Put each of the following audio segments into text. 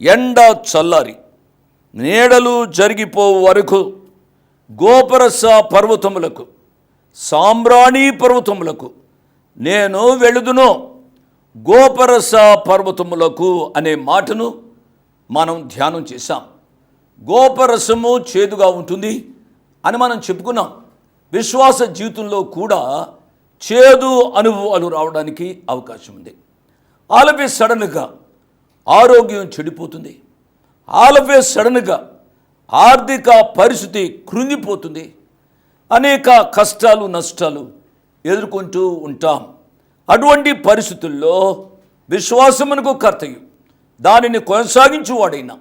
ఎండ చల్లారి నీడలు జరిగిపో వరకు గోపరస పర్వతములకు సాంబ్రాణి పర్వతములకు నేను వెళుదును. గోపరస పర్వతములకు అనే మాటను మనం ధ్యానం చేశాం. గోపరసము చేదుగా ఉంటుంది అని మనం చెప్పుకున్నాం. విశ్వాస జీవితంలో కూడా చేదు అనుభవాలు రావడానికి అవకాశం ఉంది. ఆలపి సడన్గా ఆరోగ్యం చెడిపోతుంది. ఆలపే సడన్గా ఆర్థిక పరిస్థితి కృంగిపోతుంది. అనేక కష్టాలు నష్టాలు ఎదుర్కొంటూ ఉంటాం. అటువంటి పరిస్థితుల్లో విశ్వాసమునకు కర్తయ్యం దానిని కొనసాగించువాడైనా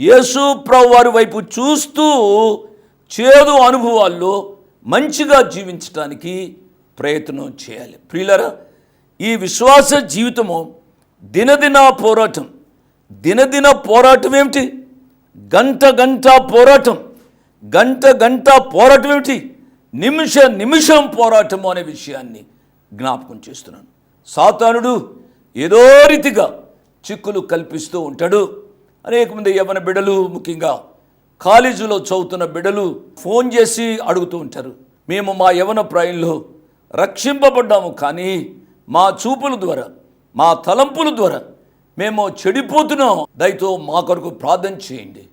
యేసు ప్రభు వారి వైపు చూస్తూ చేదు అనుభవాల్లో మంచిగా జీవించడానికి ప్రయత్నం చేయాలి. ప్రియులరా ఈ విశ్వాస జీవితము దినదిన పోరాటం దినదిన పోరాటం ఏమిటి? గంట గంట పోరాటం. గంట గంట పోరాటం ఏమిటి? నిమిష నిమిషం పోరాటం అనే విషయాన్ని జ్ఞాపకం చేస్తున్నాను. సాతానుడు ఏదో రీతిగా చిక్కులు కల్పిస్తూ ఉంటాడు. అనేక మంది యవన బిడలు ముఖ్యంగా కాలేజీలో చదువుతున్న బిడ్డలు ఫోన్ చేసి అడుగుతూ ఉంటారు. మేము మా యవన ప్రాయంలో రక్షింపబడ్డాము కానీ మా చూపుల ద్వారా మా తలంపుల ద్వారా మేము చెడిపోతున్నాం. దయతో మా కొరకు ప్రార్థన చేయండి.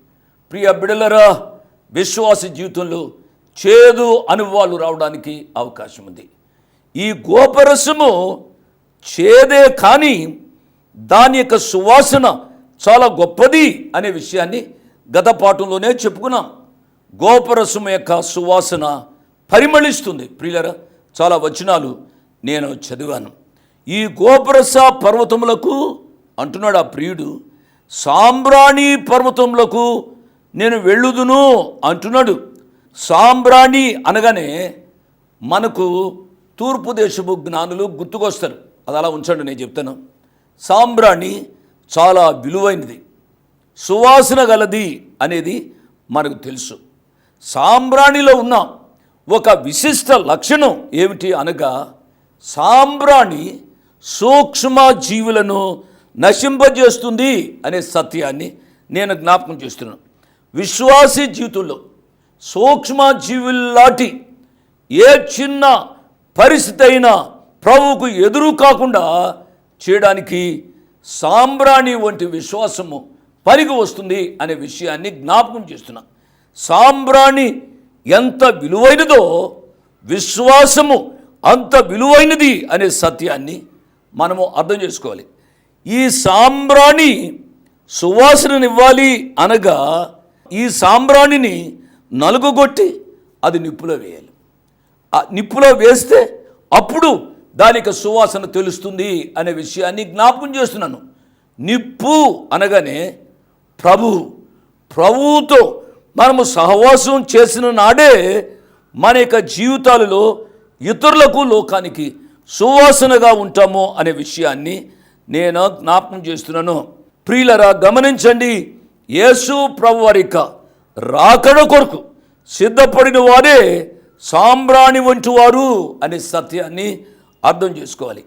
ప్రియ బిడలరా విశ్వాస జీవితంలో చేదు అనుభవాలు రావడానికి అవకాశం ఉంది. ఈ గోపరసము చేదే కానీ దాని యొక్క సువాసన చాలా గొప్పది అనే విషయాన్ని గత పాఠంలోనే చెప్పుకున్నాం. గోపరసం యొక్క సువాసన పరిమళిస్తుంది. ప్రియులరా చాలా వచనాలు నేను చదివాను. ఈ గోపరస పర్వతములకు అంటున్నాడు ఆ ప్రియుడు సాంబ్రాణి పర్వతములకు నేను వెళ్ళుదును అంటున్నాడు. సాంబ్రాణి అనగానే మనకు తూర్పు దేశపు జ్ఞానులు గుర్తుకొస్తారు. అది అలా ఉంచండి నేను చెప్తాను. సాంబ్రాణి చాలా విలువైనది సువాసన గలది అనేది మనకు తెలుసు. సాంబ్రాణిలో ఉన్న ఒక విశిష్ట లక్షణం ఏమిటి అనగా సాంబ్రాణి సూక్ష్మ జీవులను నశింపజేస్తుంది అనే సత్యాన్ని నేను జ్ఞాపకం చేస్తున్నాను. విశ్వాసీ జీవితంలో సూక్ష్మ జీవుల్లాంటి ఏ చిన్న పరిస్థితి అయినా ప్రభువుకు ఎదురు కాకుండా చేయడానికి సాంబ్రాణి వంటి విశ్వాసము పనికి వస్తుంది అనే విషయాన్ని జ్ఞాపకం చేస్తున్నా. సాంబ్రాణి ఎంత విలువైనదో విశ్వాసము అంత విలువైనది అనే సత్యాన్ని మనము అర్థం చేసుకోవాలి. ఈ సాంబ్రాణి సువాసననివ్వాలి అనగా ఈ సాంబ్రాణిని నలుగుగొట్టి అది నిప్పులో వేయాలి. ఆ నిప్పులో వేస్తే అప్పుడు దానికి సువాసన తెలుస్తుంది అనే విషయాన్ని జ్ఞాపకం చేస్తున్నాను. నిప్పు అనగానే ప్రభు ప్రభువుతో మనము సహవాసం చేసిన నాడే మన యొక్క జీవితాలలో ఇతరులకు లోకానికి సువాసనగా ఉంటాము అనే విషయాన్ని నేను జ్ఞాపకం చేస్తున్నాను. ప్రియులరా గమనించండి యేసు ప్రభు వారి రాకడ కొరకు సిద్ధపడిన వారే సాంబ్రాణి వంటి వారు అనే సత్యాన్ని అర్థం చేసుకోవాలి.